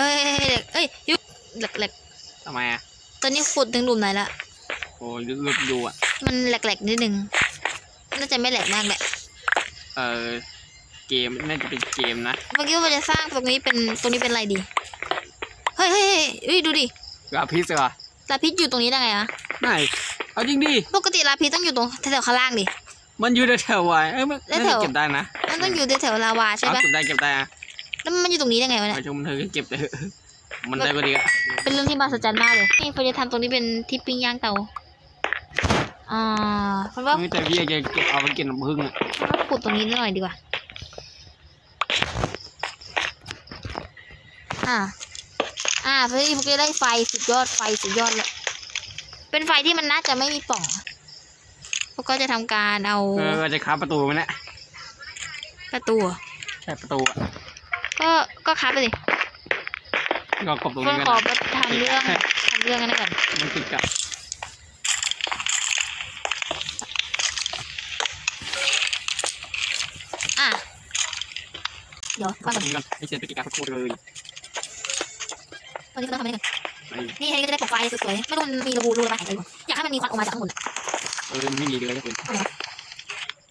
เอ้ยเหล็กเอ้ยยุบเหล็กเหล็กทำไมอะตอนนี้ขุดถึงหลุมไหนละ โอ้ลึกลึกดูอะ มันแหลกๆนิดนึง น่าจะไม่แหลกมากแหละ เออเกมน่าจะเป็นเกมนะเมื่อกี้ว่าจะสร้างตรงนี้เป็นตรงนี้เป็นอะไรดี เฮ้ยเฮ้ยเฮ้ยเฮ้ยดูดิลาพิสเหรอลาพิษอยู่ตรงนี้ได้ไงอะไหนเอาจริงดิปกติลาพิษต้องอยู่ตรงแถวๆข้างล่างดิ มันอยู่แถวๆไว้เอ้ยมันแล้วน่าแถจะวเก็บได้นะมันต้องอยู่แถวๆลาวาใช่เอาปะเก็บได้เก็บได้อะ แล้วมันอยู่ตรงนี้ได้ไงวะเนี่ย ไปชมเธอก็เก็บไปเถอะมันได้ก็ดีอะเป็นเรื่องที่มหัศจรรย์มากเลย นี่เขาจะทำตรงนี้เป็นที่ปิ้งย่างเตา อ่าเพราะว่าเฮ้ยแต่พี่อยากจะเก็บเอาไปกินน้ำผึ้งอะเราขุดตรงนี้หน่อยดีกว่า อ่า อ่าเพื่อที่พวกจะได้ไฟสุดยอดไฟสุดยอดเลย เป็นไฟที่มันน่าจะไม่มีปล่องพวกก็จะทำการเอาเออจะค้าประตูมันนะประตูอะใช่ประตูอะ ก็ก็คับไปสิก็กบตรงเพื่นี้อกันขอนะไปทำเรื่องทำเรื่องกันก่อนมันติดกับอะเดี๋ยวฟังตก่รอนงนี้กันไอเสียตะกี้การพูดเลยตอนนี้เราทำอะไรกันไอ้นี่อันนี้ก็จะได้ปลอกไฟสวยๆไม่รู้มันมีรูรูระบายหายใจอยู่อยากให้มันมีควันออกมาจากข้างบนอะเออไม่มีเลยก็คือ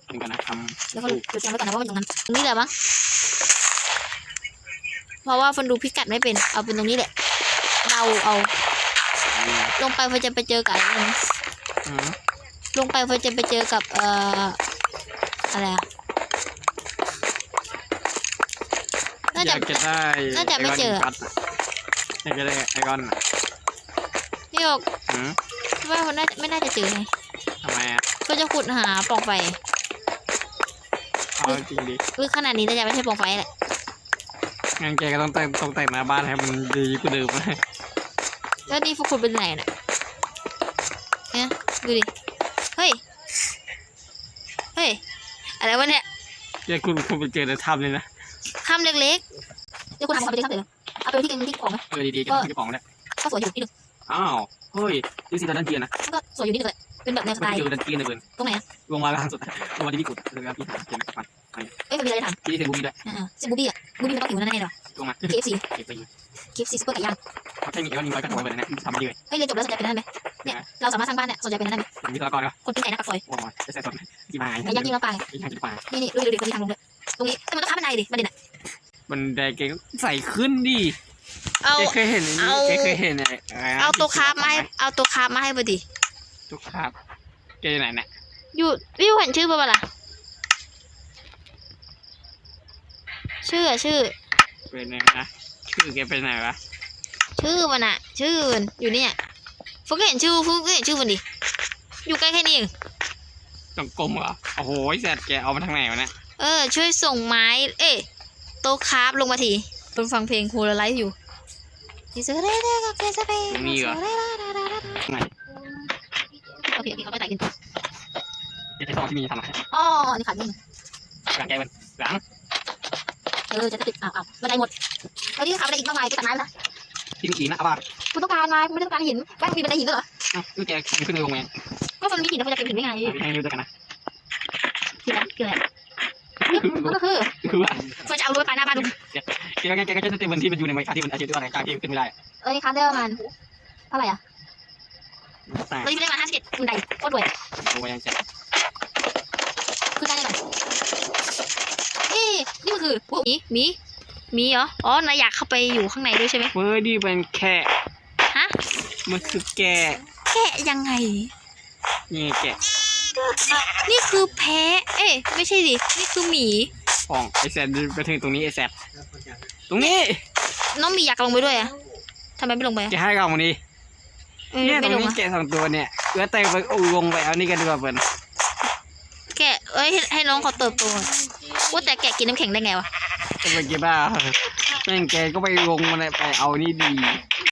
เป็นกันนะทแล้วก็จดจำไว้ก่อนนะว่ามันอยู่ตรงนั้นตรงนี้แหละมั้งเพ ราะว่าฟันดูพิกัดไม่เป็น เอาเป็นตรงนี้แหละเดาเอาำลงไปเพื่อจะไปเจอกับอะไรนะอืมลงไปเพื่อจะไปเจอกับเอ่ออะไรอะน่าอจะ ยากจะได้น่าจะไม่เจออยากจะได้ไอคอนอะนี่บอกอืมว่ามันน่าไม่น่าจะเจอไงทำไมอะก็จะขุดหาปล่องไฟ เอาจริงดิลึกขนาดนี้แต่จะไม่ใช่ปล่องไฟแหละ งั้นแกก็ต้องแต่งตกแต่งหน้าบ้านให้มันดีกว่าเดิมนะแล้วนี่พวกคุณเป็นไหนน่ะเนี่ยดูดิ เฮ้ย เฮ้ย อะไรวะเนี่ยแกคุณคุณไปเจอในถ้ำเลยนะคำเล็กๆเดี๋ยวคุณทำเอาไปที่คำเล็กๆเอาไปที่กินที่ของไหมเออดีๆแกจะป๋องแล้วก็สวยอยู่นิดนึงอ้าวเฮ้ยดูสิตอนนั้นเกียร์นะก็สวยอยู่นิดนึงเลยเป็นแบบแนวสมันไตล์เจอดันเกียร์เลยเบิร์นตรงไหนอะลงมาล่างสุดลงมาที่พี่กุดเลยครับพี่เกียร์นะปัน เอ้ยมันมีอะไรถามพี่เซนบูมี่ด้วยอ่าๆซิบูบี้อะบูบี้มันต้องอยู่นั่นแน่ๆหรอลงมา KFC เก็บไปอยู่ KFC ซุปเปอร์ไก่ย่างเขาใช้มีเขามีไว้กันหัวเบิร์นนะทำมาเยอะเฮ้ยเรียนจบแล้วสนใจเป็นนั่นไหมเนี่ยเราสามารถสร้างบ้านเนี่ยสนใจเป็นนั่นไหมมีตัวละครก็คนปิ้งไก่หน้าปากซอยว้าวจะใส่สดกี่ไม้ไก่ย่างกินน้ำปลาไงกี่ไม้กี่ปลานี่นี่ดูดิดูดิคนที่ทางลงเลยตรงนี้แต่มันต้องค้าบันไดดิบันไดน่ะมันไดเก่งใส่ขึ้นดิเอาแกเคยเห็นเอาแกเคยเห็นอะไรเอาตัวคาร์บมาให้เอาตัวคาร์บมาให้พอดีตัวคาร์บแกอยู่ไหนเนี่ยอยู่วิวเห็นชื่อป่ะล่ะ ชื่ออะชื่อ เป็นไงนะชื่อแกเป็นไหนวะชื่อมันอะชื่อมันอยู่เนี่ยฟุกก็เห็นชื่อฟุกก็เห็นชื่อมันดิอยู่ใกล้แค่นี้เองตรงกลมเหรอโอ้โหแซดแกเอามาทางไหนวะเนี่ยเออ ช่วยส่งไม้ เอ๊ะโต๊ะคราฟลงมาทีเพิ่งฟังเพลงโฮลไลฟ์อยู่นี่ซื้อได้ได้ก็แค่จะไปมีเหรอซื้ได้ได้ได้ได้ไหนโอเคโอเคเขาไปไหนกันแกใช้ซองที่มีทำอะไรอ๋อนี่ขาดนี่หลังแกมันหลัง เออจะติดอ้าวอ้าวบันไดหมดแล้วนี่ขาดบันไดอีกมากมายไปตัดไม้ไปละที่มีขีนะอาบ้าคุณต้องการไม้คุณไม่ได้ต้องการหินแม่งมีบันไดหินด้วยเหรอเอ้าคือแกขึ้นในวงไงก็มันมีหินแล้วมันจะเป็นหินได้ไงให้ดูด้วยกันนะหินอะไรคืออะไรมันก็คือคือว่าเพื่อจะเอารั้วไปหน้าบ้านดูแกแกแกก็จะเต็มวันที่มันอยู่ในไม้คาที่มันอาชีพด้วยอะไรคาที่ขึ้นไม่ได้เออนี่ครับได้ประมาณเท่าไหร่อะแต่ตอนนี้ได้ประมาณห้าสิบเอ็ดบันไดโคตรรวยโอ้ยยังเสร็จคือได้ไหม เอ๊ะนี่มันคือพวกหมีหมีหมีเหรอ อ๋อนายอยากเข้าไปอยู่ข้างในด้วยใช่ไหมเฮ้ยดีเป็นแค่ฮะ มันคือแกแกะยังไง นี่แกนี่คือแพะ เอ๊ะไม่ใช่ดิ นี่คือหมีฟองไอแซดไปถึงตรงนี้ไอแซดตรงนี้น้องหมีอยากลงไปด้วยอะทำไมไม่ลงไปอะแกให้กล่องมาดิเออเนี่ยตรไม่งลงนี้อะแกะสองตัวเนี่ยเอื้อแต่งไปอู้วงไปเอานี่กันดีกว่าเปิ้ลแกะเอ้ยให้ให้น้องเขาเติบโต ว่าแต่แกะกินน้ำแข็งได้ไงวะ จะไปกินบ้าแม่งแกก็ไปวงมาในไปเอานี่ดี